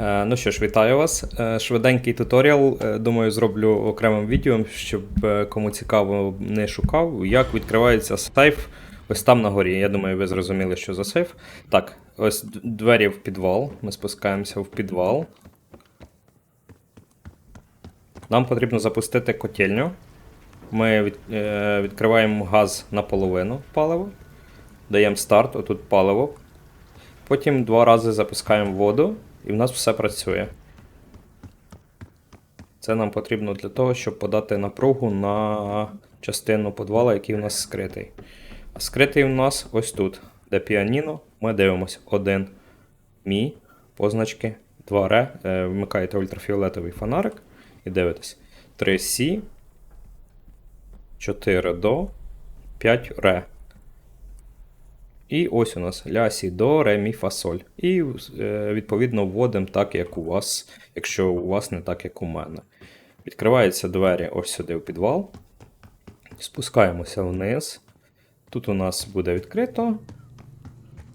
Е, Ну що ж, вітаю вас. Е, Швиденький туторіал. е, Думаю, зроблю окремим відео, щоб кому цікаво не шукав, як відкривається сейф ось там на горі. Я думаю, ви зрозуміли, що за сейф. Так, ось двері в підвал. Ми спускаємося в підвал. Нам потрібно запустити котельню. Ми від, е, відкриваємо газ наполовину паливо. Даємо старт, отут паливо. Потім два рази запускаємо воду, і в нас все працює. Це нам потрібно для того, щоб подати напругу на частину подвала, який у нас скритий. А скритий у нас ось тут, де піаніно. Ми дивимося 1 мі, позначки, 2 ре. Е, Вмикаєте ультрафіолетовий фонарик і дивитесь. 3 сі, 4 до, 5 ре. І ось у нас ля, сі, до, ре, мі, фа, соль. І е, відповідно вводимо так, як у вас, якщо у вас не так, як у мене. Відкриваються двері ось сюди в підвал. Спускаємося вниз. Тут у нас буде відкрито.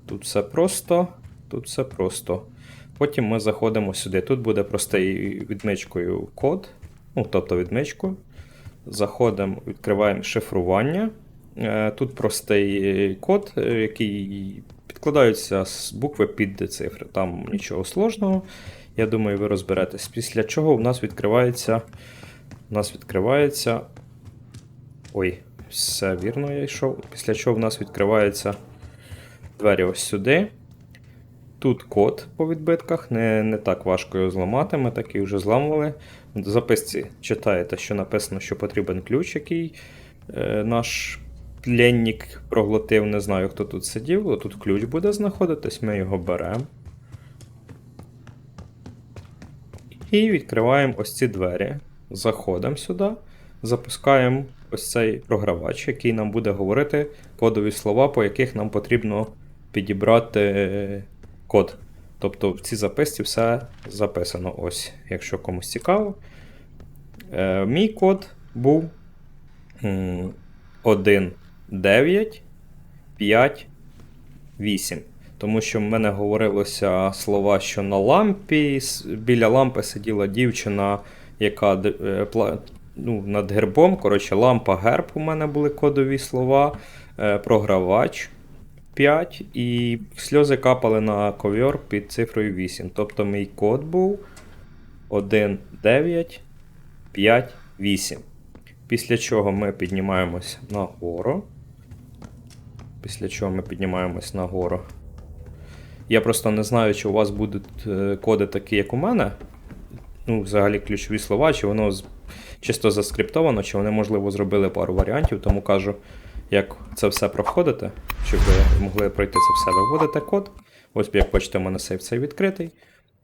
Тут все просто. Тут все просто. Потім ми заходимо сюди. Тут буде простий відмичкою код. Ну, тобто відмичкою. Заходимо, відкриваємо шифрування. Е, Тут простий код, е, який підкладаються з букви під цифри. Там нічого сложного. Я думаю, ви розберетесь. Після чого в нас відкривається. У нас відкривається. Ой, все вірно я йшов. Після чого в нас відкриваються двері ось сюди. Тут код по відбитках, не, не так важко його зламати, ми такий вже зламували. В записці читаєте, що написано, що потрібен ключ, який е, наш пленник проглотив. Не знаю, хто тут сидів. Отут ключ буде знаходитись, ми його беремо. І відкриваємо ось ці двері. Заходимо сюди, запускаємо ось цей програвач, який нам буде говорити кодові слова, по яких нам потрібно підібрати е, код. Тобто в цій записці все записано. Ось, якщо комусь цікаво. Е, мій код був м, 1, 9, 5, 8. Тому що в мене говорилося слова, що на лампі, біля лампи сиділа дівчина, яка е, ну, над гербом. Коротше, лампа, герб у мене були кодові слова, е, програвач 5, і сльози капали на ковьор під цифрою 8. Тобто мій код був 1, 9, 5, 8. Після чого ми піднімаємось нагору. Після чого ми піднімаємось нагору. Я просто не знаю, чи у вас будуть е, коди такі, як у мене. Ну, взагалі ключові слова, чи воно чисто заскриптовано, чи вони, можливо, зробили пару варіантів, тому кажу, як це все проходите, щоб ви могли пройти це все. Ви вводите код. Ось, як бачите, у мене сейф цей відкритий.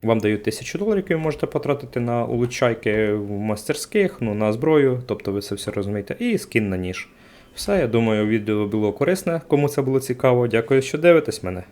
Вам дають 1000 доларів, які ви можете потратити на улучшайки в мастерських, ну, на зброю, тобто ви це все розумієте, і скін на ніж. Все, я думаю, відео було корисне. Кому це було цікаво, дякую, що дивитесь мене.